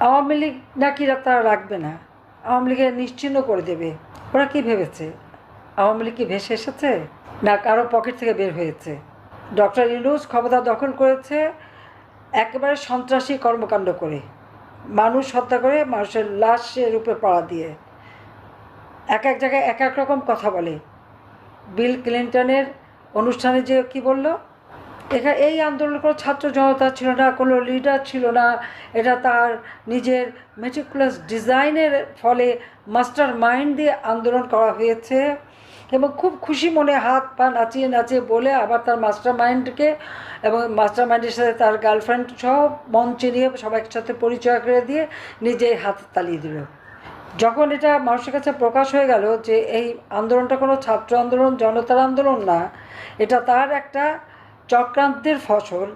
আওয়ামী লীগ নাকি তারা রাখবে না। আওয়ামী লীগের নিশ্চিহ্ন করে দেবে। ওরা কি ভেবেছে? আওয়ামী লীগ কি ভেসে এসেছে? না, কারও পকেট থেকে বের হয়েছে। ডক্টর ইউনুস ক্ষমতা দখল করেছে একেবারে সন্ত্রাসী কর্মকাণ্ড করে। মানুষ হত্যা করে মানুষের লাশের উপরে পাড়া দিয়ে। এক এক জায়গায় এক এক রকম কথা বলে। বিল ক্লিন্টনের অনুষ্ঠানে যে কি বলল? এখানে এই আন্দোলন কোনো ছাত্র জনতা ছিল না, কোনো লিডার ছিল না। এটা তার নিজের মেটিকুলাস ডিজাইনের ফলে মাস্টার মাইন্ড দিয়ে আন্দোলন করা হয়েছে এবং খুব খুশি মনে হাত পা নাচিয়ে নাচিয়ে বলে আবার তার মাস্টার মাইন্ডকে এবং মাস্টার মাইন্ডের সাথে তার গার্লফ্রেন্ড সব মঞ্চে নিয়ে সবাই একসাথে পরিচয় করে দিয়ে নিজেই হাত তালিয়ে দিল। যখন এটা মানুষের কাছে প্রকাশ হয়ে গেল যে এই আন্দোলনটা কোনো ছাত্র আন্দোলন, জনতার আন্দোলন না, এটা তার একটা চক্রান্তের ফসল।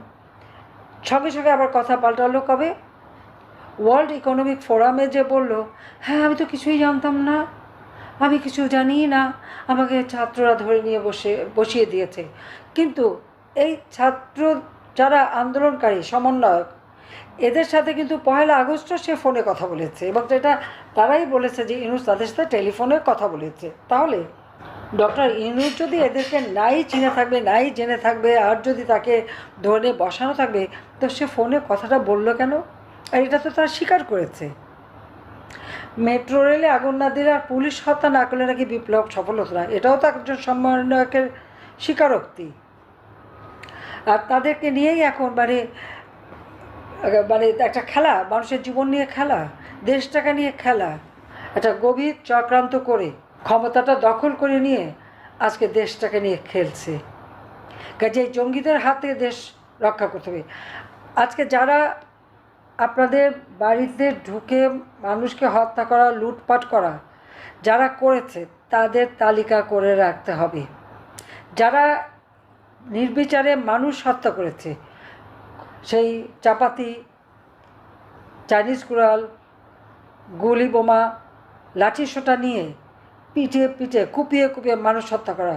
সঙ্গে সঙ্গে আবার কথা পাল্টালো কবে? ওয়ার্ল্ড ইকোনমিক ফোরামে যে বলল হ্যাঁ আমি তো কিছুই জানতাম না। আমি কিছু জানি না। আমাকে ছাত্ররা ধরে নিয়ে বসে, বসিয়ে দিয়েছে। কিন্তু এই ছাত্র যারা আন্দোলনকারী, সমন্বয়ক, এদের সাথে কিন্তু পয়লা আগস্টও সে ফোনে কথা বলেছে এবং এটা তারাই বলেছে যে, ইনুস, তাদের সাথে টেলিফোনে কথা বলেছে। তাহলে ডক্টর ইনুস যদি এদেরকে নাই চিনে থাকবে, নাই জেনে থাকবে, আর যদি তাকে ধরে বসানো থাকবে, তো সে ফোনে কথাটা বলল কেন? আর এটা তো তারা স্বীকার করেছে। মেট্রো রেলে আগুন না দিলে আর পুলিশ হত্যা না করলে নাকি বিপ্লব সফল হতো না? এটাও তো একজন সমন্বয়কের স্বীকারোক্তি। আর তাদেরকে নিয়েই এখন মানে মানে একটা খেলা, মানুষের জীবন নিয়ে খেলা, দেশটাকে নিয়ে খেলা, একটা গভীর চক্রান্ত করে। ক্ষমতাটা দখল করে নিয়ে আজকে দেশটাকে নিয়ে খেলছে। কাজে এই জঙ্গিদের হাত দেশ রক্ষা করতে হবে। আজকে যারা আপনাদের বাড়িতে ঢুকে মানুষকে হত্যা করা, লুটপাট করা, যারা করেছে, তাদের তালিকা করে রাখতে হবে। যারা নির্বিচারে মানুষ হত্যা করেছে, সেই চাপাতি, চাইনিজ কুড়াল, গুলি বোমা লাঠি সোটা নিয়ে পিঠে পিঠে, কুপিয়ে কুপিয়ে মানুষ হত্যা করা।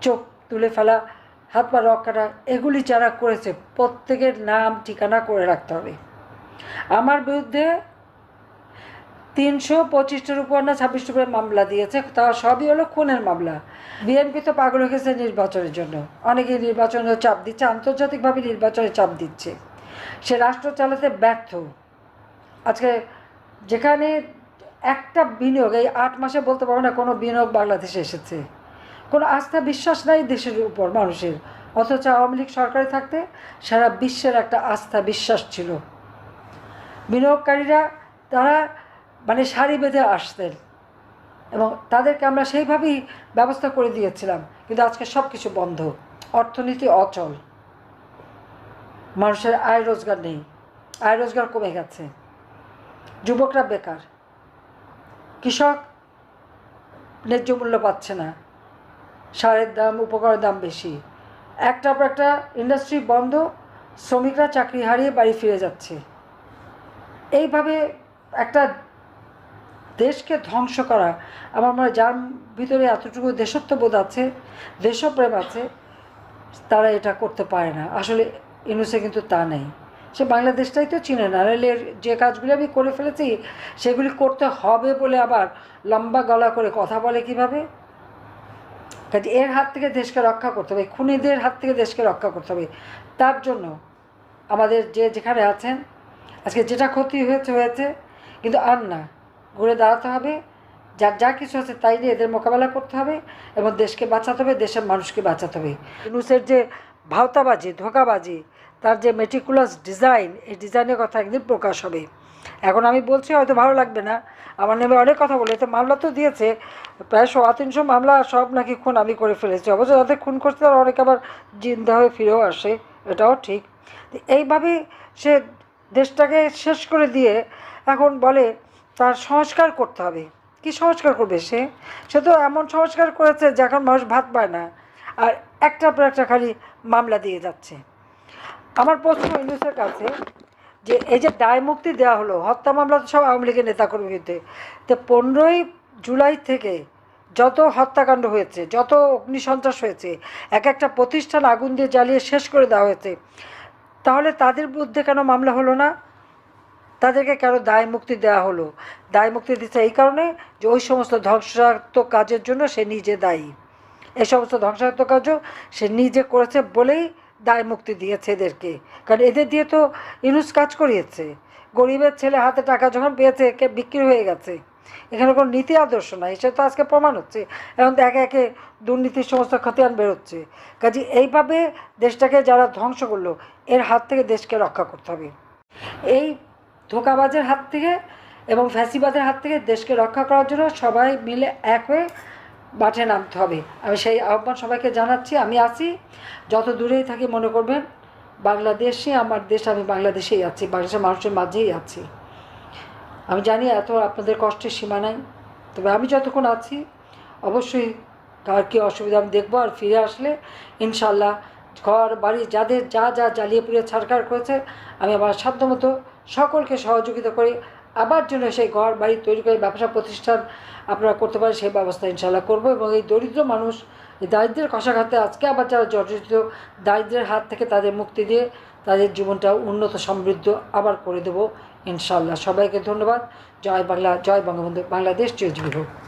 চোখ তুলে ফেলা, হাত পা রক কাটা, এগুলি যারা করেছে, প্রত্যেকের নাম, ঠিকানা করে রাখতে হবে। আমার বিরুদ্ধে তিনশো পঁচিশটার উপর না ছাব্বিশটার উপরে মামলা দিয়েছে, তা সবই হলো খুনের মামলা। বিএনপি তো পাগল হয়ে গেছে নির্বাচনের জন্য। অনেকে নির্বাচনের চাপ দিচ্ছে, আন্তর্জাতিকভাবে নির্বাচনে চাপ দিচ্ছে। সে রাষ্ট্র চালাতে ব্যর্থ। আজকে যেখানে একটা বিনিয়োগ, এই আট মাসে বলতে পারব না কোনো বিনিয়োগ বাংলাদেশে এসেছে। কোনো আস্থা বিশ্বাস নাই দেশের উপর, মানুষের। অথচ আওয়ামী লীগ সরকারে থাকতে সারা বিশ্বের একটা আস্থা বিশ্বাস ছিল। বিনিয়োগকারীরা, তারা মানে সারি বেঁধে আসতেন এবং তাদেরকে আমরা সেইভাবেই ব্যবস্থা করে দিয়েছিলাম। কিন্তু আজকে সব কিছু বন্ধ। অর্থনীতি অচল। মানুষের আয় রোজগার নেই। আয় রোজগার কমে গেছে। যুবকরা বেকার। কৃষক ন্যায্য মূল্য পাচ্ছে না। সারের দাম, উপকরণের দাম বেশি। একটা পর একটা ইন্ডাস্ট্রি বন্ধ, শ্রমিকরা চাকরি হারিয়ে বাড়ি ফিরে যাচ্ছে। এইভাবে একটা দেশকে ধ্বংস করা, আমার মনে যার ভিতরে এতটুকু দেশত্ববোধ আছে, দেশপ্রেম আছে, তারা এটা করতে পারে না। আসলে ইনুসে কিন্তু তা নেই। সে বাংলাদেশটাই তো চিনে না। এর যে কাজগুলি আমি করে ফেলেছি, সেগুলি করতে হবে বলে আবার লম্বা গলা করে কথা বলে কীভাবে? কাজে এর হাত থেকে দেশকে রক্ষা করতে হবে, খুনিদের হাত থেকে দেশকে রক্ষা করতে হবে। তার জন্য আমাদের যে যেখানে আছেন, আজকে যেটা ক্ষতি হয়েছে হয়েছে, কিন্তু আর না, ঘুরে দাঁড়াতে হবে। যার যা কিছু আছে তাই নিয়ে এদের মোকাবেলা করতে হবে এবং দেশকে বাঁচাতে হবে, দেশের মানুষকে বাঁচাতে হবে। ইউনুসের যে ভাওতাবাজি, ধোকাবাজি তার যে মেটিকুলাস ডিজাইন এই ডিজাইনের কথা একদিন প্রকাশ হবে। এখন আমি বলছি, হয়তো ভালো লাগবে না। আমার নামে অনেক কথা বলে তো মামলা তো দিয়েছে। প্রায় সোয়া তিনশো মামলা সব নাকি খুন আমি করে ফেলেছি। অবশ্য যাদের খুন করছে, তারা অনেক আবার জিন্দা হয়ে ফিরেও আসে, এটাও ঠিক। এইভাবে সে দেশটাকে শেষ করে দিয়ে এখন বলে, তার সংস্কার করতে হবে। কি সংস্কার করবে সে? সে তো এমন সংস্কার করেছে যে এখন মানুষ ভাত পায় না। আর একটার পর একটা খালি মামলা দিয়ে যাচ্ছে। আমার প্রশ্ন ইউনুসের কাছে যে এই যে দায় মুক্তি দেওয়া হলো, হত্যা মামলা তো সব আওয়ামী লীগের নেতাকর্মীর বিরুদ্ধে। তো পনেরোই জুলাই থেকে যত হত্যাকাণ্ড হয়েছে, যত অগ্নিসন্ত্রাস হয়েছে, এক একটা প্রতিষ্ঠান আগুন দিয়ে জ্বালিয়ে শেষ করে দেওয়া হয়েছে, তাহলে তাদের বিরুদ্ধে কেন মামলা হলো না? তাদেরকে কেন দায় মুক্তি দেওয়া হলো? দায় মুক্তি দিচ্ছে এই কারণে যে ওই সমস্ত ধ্বংসাত্মক কাজের জন্য সে নিজে দায়ী। এই সমস্ত ধ্বংসাত্মক কাজও সে নিজে করেছে বলেই দায় মুক্তি দিয়েছে এদেরকে। কারণ এদের দিয়ে তো ইনুস কাজ করিয়েছে। গরিবের ছেলে হাতে টাকা যখন পেয়েছে বিক্রি হয়ে গেছে। এখানে কোনো নীতি আদর্শ নাই, সেটা তো আজকে প্রমাণ হচ্ছে। এখন তো একে একে দুর্নীতির সমস্ত খতিয়ান বেরোচ্ছে। কাজে এইভাবে দেশটাকে যারা ধ্বংস করল, এর হাত থেকে দেশকে রক্ষা করতে হবে। এই ধোকাবাজের হাত থেকে এবং ফ্যাসিবাদের হাত থেকে দেশকে রক্ষা করার জন্য সবাই মিলে এক হয়ে মাঠে নামতে হবে। আমি সেই আহ্বান সবাইকে জানাচ্ছি, আমি আছি। যত দূরেই থাকি মনে করবেন বাংলাদেশই আমার দেশ, আমি বাংলাদেশেই আছি, বাংলাদেশের মানুষের মাঝেই আছি। আমি জানি এত আপনাদের কষ্টের সীমা নাই, তবে আমি যতক্ষণ আছি, অবশ্যই কার কী অসুবিধা আমি দেখব আর ফিরে আসলে ইনশাল্লাহ ঘর, বাড়ি, যাদের যা যা জ্বালিয়ে পুড়িয়ে ছাড়খাড় করেছে, আমি আমার সাধ্যমতো সকলকে সহযোগিতা করে। আবার জন্য সেই ঘর বাড়ি তৈরি করে ব্যবসা প্রতিষ্ঠান আপনারা করতে পারেন, সেই ব্যবস্থা ইনশাল্লাহ করব এবং এই দরিদ্র মানুষ দারিদ্রের কষাঘাতে আজকে আবার যারা জর্জরিত, দারিদ্রের হাত থেকে তাদের মুক্তি দিয়ে তাদের জীবনটা উন্নত, সমৃদ্ধ আবার করে দেবো ইনশাল্লাহ সবাইকে ধন্যবাদ। জয় বাংলা, জয় বঙ্গবন্ধু। বাংলাদেশ চিরজীবী হোক।